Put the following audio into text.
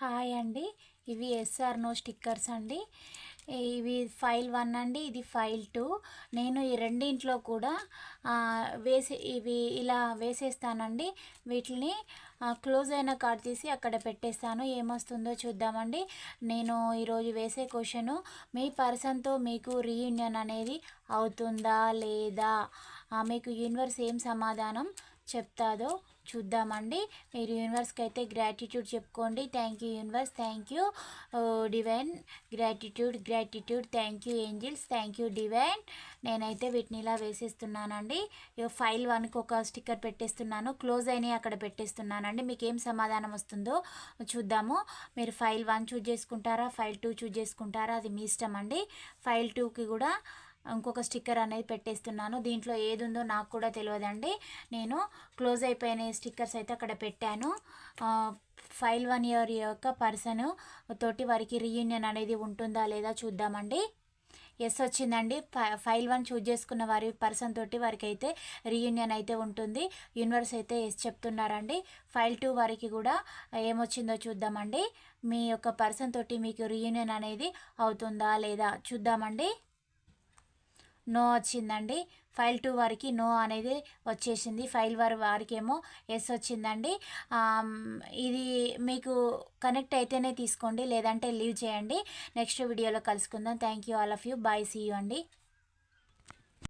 Hi అండి. ఇవి SR no stickers అండి. ఇవి ఫైల్ వన్ అండి ఇది ఫైల్ టూ. నేను ఈ రెండింట్లో కూడా వేసే వేసి ఇవి ఇలా వేసేస్తానండి. వీటిని క్లోజ్ అయిన కార్డ్ తీసి అక్కడ పెట్టేస్తాను. ఏమొస్తుందో చూద్దామండి. నేను ఈరోజు వేసే క్వశ్చను మీ పర్సన్తో మీకు రీయూనియన్ అనేది అవుతుందా లేదా? మీకు యూనివర్స్ ఏం సమాధానం చెప్తాదో చూద్దామండి. మీరు యూనివర్స్కి అయితే గ్రాటిట్యూడ్ చెప్పుకోండి. Thank you universe thank you divine gratitude gratitude thank you angels thank you divine నేనైతే వీటిని ఇలా వేసేస్తున్నానండి. ఫైల్ వన్కి ఒక స్టిక్కర్ పెట్టేస్తున్నాను. క్లోజ్ అయినాయి అక్కడ పెట్టేస్తున్నానండి. మీకు ఏం సమాధానం వస్తుందో చూద్దాము. మీరు ఫైల్ వన్ చూజ్ చేసుకుంటారా? ఫైల్ టూ చూజ్ చేసుకుంటారా? అది మీ ఇష్టం అండి ఫైల్ టూకి కూడా ఇంకొక స్టిక్కర్ అనేది పెట్టేస్తున్నాను. దీంట్లో ఏది ఉందో నాకు కూడా తెలియదండి నేను క్లోజ్ అయిపోయిన స్టిక్కర్స్ అయితే అక్కడ పెట్టాను. ఫైల్ వన్ ఇయర్ యొక్క పర్సన్ తోటి వారికి రీయూనియన్ అనేది ఉంటుందా లేదా చూద్దామండి. ఎస్ వచ్చిందండి. ఫై- ఫైల్ వన్ చూజ్ చేసుకున్న వారి పర్సన్ తోటి వారికి అయితే రీయూనియన్ అయితే ఉంటుంది. యూనివర్స్ అయితే ఎస్ చెప్తున్నారండి. ఫైల్ టూ వారికి కూడా ఏమొచ్చిందో చూద్దామండి. మీ యొక్క పర్సన్ తోటి మీకు రీయూనియన్ అనేది అవుతుందా లేదా చూద్దామండి. నో వచ్చిందండి. ఫైల్ టూ వారికి నో అనేది వచ్చేసింది. ఫైల్ వారి వారికేమో ఎస్ వచ్చిందండి. ఇది మీకు కనెక్ట్ అయితేనే తీసుకోండి. లేదంటే లీవ్ చేయండి. నెక్స్ట్ వీడియోలో కలుసుకుందాం. Thank you all of you. Bye see you అండి.